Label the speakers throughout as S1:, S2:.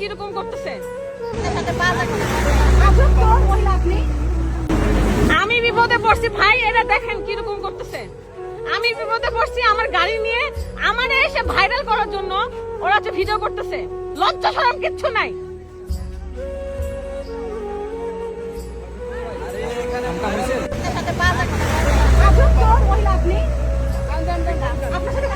S1: কীরকম করতেছে
S2: আজব তো মহিলা আপনি
S1: আমি বিপদে পড়ছি, ভাই, এরা দেখেন কীরকম করতেছে। আমি বিপদে পড়ছি আমার গাড়ি নিয়ে, আমার এসে ভাইরাল করার জন্য ওরা হচ্ছে ভিডিও করতেছে। লজ্জা শরম কিচ্ছু নাই।
S2: আপনার সাথে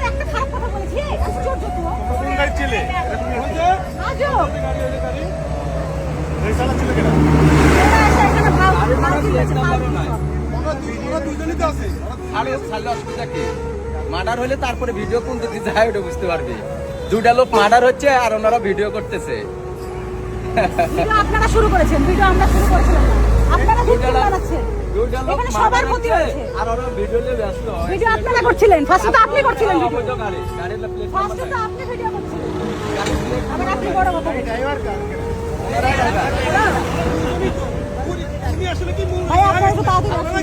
S3: মার্ডার হলে তারপরে ভিডিও কোন দিকে যায় ওটা বুঝতে পারবি দুটা লোক মার্ডার হচ্ছে আর ওনারা ভিডিও করতেছে
S2: আপনারা শুরু করেছেন ভিডিও আমরা শুরু করেছিলাম আপনারা ভিডিও বানাচ্ছেন এখানে সবার ক্ষতি
S3: হচ্ছে
S2: হচ্ছে
S3: আর ওরা ভিডিও নিয়ে ব্যস্ত
S2: ভিডিও আপনারা করছিলেন ফার্স্টে তো আপনি করছিলেন ভিডিও। ফার্স্টে তো আপনি ভিডিও করছিলেন।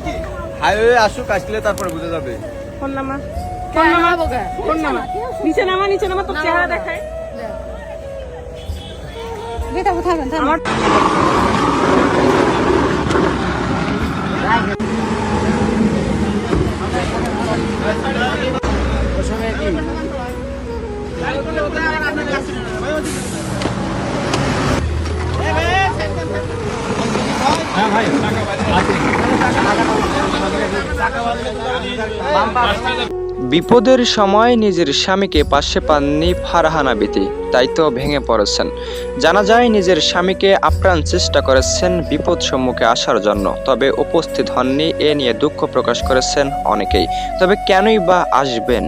S4: কি?
S3: হাইওয়ে আসুক আসলে তারপরে বুঝে যাবে।
S1: ফোন নামা। ফোন নামা? ফোন নামা নিচে নামা নিচে নামা তোর চেহারা দেখায়।
S2: বেটা উঠাবেন।
S1: আমার
S5: বিপদের সময় নিজের স্বামীকে পাশে পাননি ফারহানা বিতি, তাই তো ভেঙে পড়েছেন। জানা যায় নিজের স্বামীকে আপ্রাণ চেষ্টা করেছেন বিপদ সম্মুখে আসার জন্য, তবে উপস্থিত হননি এ নিয়ে দুঃখ প্রকাশ করেছেন অনেকেই। তবে কেনই বা আসবেন?